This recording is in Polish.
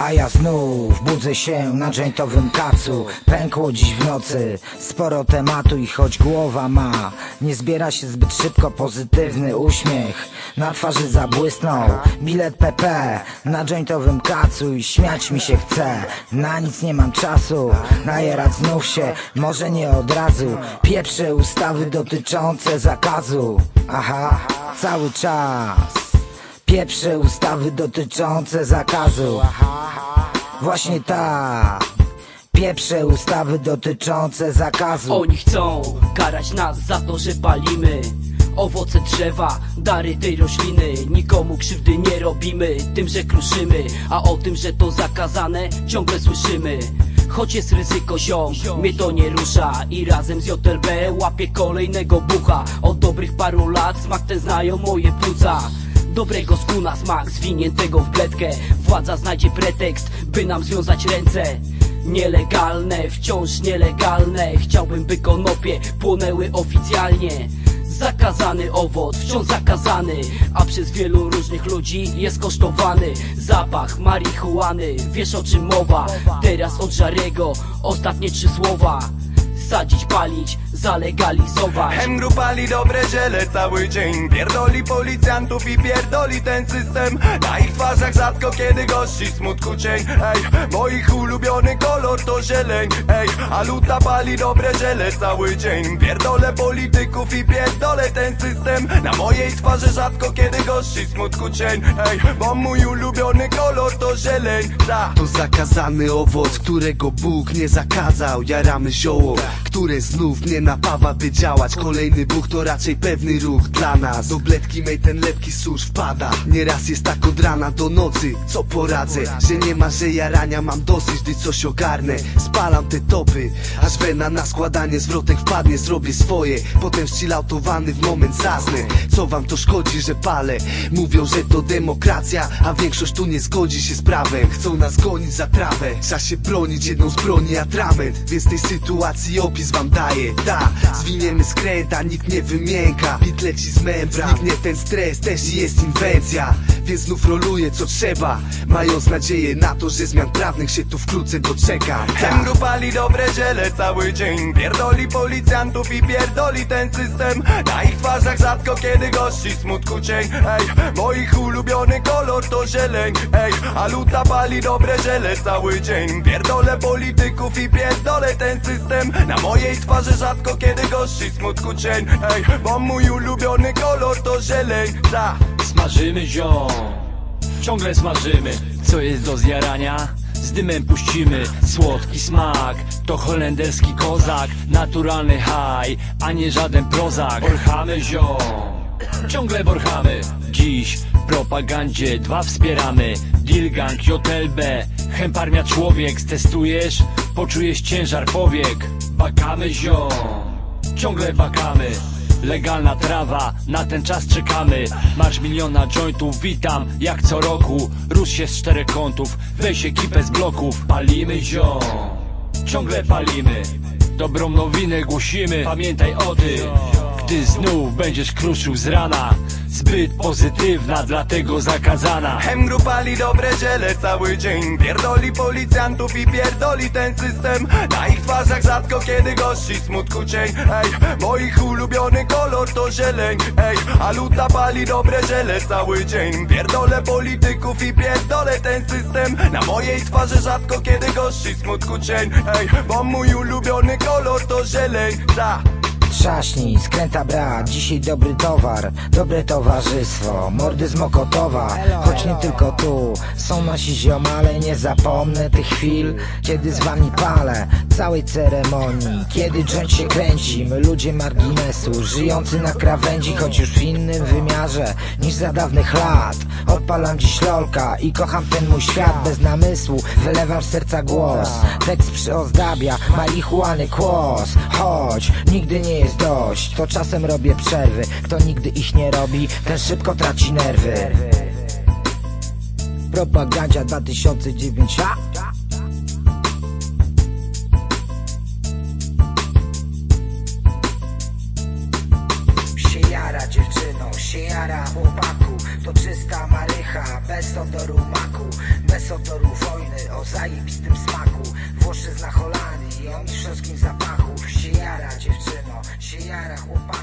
A ja znów budzę się na jointowym kacu. Pękło dziś w nocy Sporo tematu i choć głowa ma Nie zbiera się zbyt szybko pozytywny uśmiech. Na twarzy zabłysnął bilet PP Na jointowym kacu i śmiać mi się chce. Na nic nie mam czasu Najerać znów się Może nie od razu. Pieprzę ustawy dotyczące zakazu. Aha, cały czas Pieprze ustawy dotyczące zakazu. Właśnie tak Pieprze ustawy dotyczące zakazu. Oni chcą karać nas za to, że palimy Owoce drzewa, dary tej rośliny. Nikomu krzywdy nie robimy tym, że kruszymy A o tym, że to zakazane ciągle słyszymy. Choć jest ryzyko ziom, mnie to nie rusza I razem z JLB łapię kolejnego bucha. Od dobrych paru lat smak ten znają moje płuca Dobrego skuna smak zwiniętego w bledkę Władza znajdzie pretekst, by nam związać ręce. Nielegalne, wciąż nielegalne. Chciałbym by konopie płonęły oficjalnie. Zakazany owoc, wciąż zakazany. A przez wielu różnych ludzi jest kosztowany Zapach marihuany, wiesz o czym mowa? Teraz od Żarego. Ostatnie trzy słowa Sadzić, palić, zalegalizować. Hemgru pali dobre ziele cały dzień. Pierdoli policjantów i pierdoli ten system. Na ich twarzach rzadko kiedy gości smutku cień. Ej, moich ulubiony kolor to zieleń. Ej, a luta pali dobre ziele cały dzień. Pierdolę polityków i pierdolę ten system. Na mojej twarzy rzadko kiedy gości smutku cień. Ej, bo mój ulubiony kolor to zieleń Za To zakazany owoc, którego Bóg nie zakazał. Jaramy zioło, które znów nie napawa by działać. Kolejny Bóg to raczej pewny ruch dla nas. Do bledki mej ten lepki susz wpada. Nieraz jest tak od rana do nocy, co poradzę Że nie ma, że jarania mam dosyć, gdy coś ogarnę. Spalam te topy, aż wena na składanie zwrotek wpadnie. Zrobię swoje, potem ścilautowany w moment zasnę Co wam to szkodzi, że palę? Mówią, że to demokracja, a większość tu nie zgodzi się Chcą nas gonić za trawę, trzeba się bronić jedną z broni atrament Więc tej sytuacji opis wam daję, ta Zwiniemy skręta, nikt nie wymięka. Bit leci z membra, zniknie ten stres, też jest inwencja. Więc znów roluję co trzeba Mając nadzieję na to, że zmian prawnych się tu wkrótce doczeka. Ta. Hemgru pali dobre ziele cały dzień. Pierdoli policjantów i pierdoli ten system. Na ich twarzach rzadko kiedy gości smutku cień. Ej, moich ulubiony kolor to zieleń. Ej, a luta pali dobre ziele cały dzień. Pierdolę polityków i pierdolę ten system. Na mojej twarzy rzadko kiedy gości smutku cień. Ej, bo mój ulubiony kolor to zieleń Za. Smażymy ziom, ciągle smażymy. Co jest do zjarania? Z dymem puścimy Słodki smak, to holenderski kozak Naturalny haj, a nie żaden prozak. Borchamy ziom, ciągle borchamy. Dziś propagandzie dwa wspieramy. Dilgang, JLB, Chemparmia człowiek. Stestujesz? Poczujesz ciężar powiek. Bakamy ziom, ciągle bakamy. Legalna trawa, na ten czas czekamy. Marsz miliona jointów, witam jak co roku. Rusz się z czterech kątów, weź ekipę z bloków. Palimy ziom, ciągle palimy. Dobrą nowinę głosimy, pamiętaj o tym Gdy znów będziesz kruszył z rana. Zbyt pozytywna, dlatego zakazana. Hemgru pali dobre ziele cały dzień. Pierdoli policjantów i pierdoli ten system. Na ich twarzach rzadko kiedy gości smutku cień. Ej, moich ulubiony kolor to zieleń. Ej, a luta pali dobre ziele cały dzień. Pierdolę polityków i pierdolę ten system. Na mojej twarzy rzadko kiedy gości smutku cień. Ej, bo mój ulubiony kolor to zieleń. Za Trzaśnij, skręta brat, dzisiaj dobry towar Dobre towarzystwo, mordy z Mokotowa Choć nie tylko tu, są nasi ziomale Nie zapomnę tych chwil, kiedy z wami palę Całej ceremonii, kiedy joint się kręci My ludzie marginesu, żyjący na krawędzi Choć już w innym wymiarze niż za dawnych lat. Odpalam dziś lolka i kocham ten mój świat Bez namysłu, wylewam z serca głos Tekst przyozdabia, marihuany kłos Choć nigdy nie jest dość To czasem robię przerwy. Kto nigdy ich nie robi, ten szybko traci nerwy. Propagandzia 2009 a? jara dziewczyną, się jara chłopaku. To czysta marycha Bez odoru maku, bez odoru wojny O zajebistym smaku. Włoszczyzna Holandii, o mistrzowskim zapachu Opa.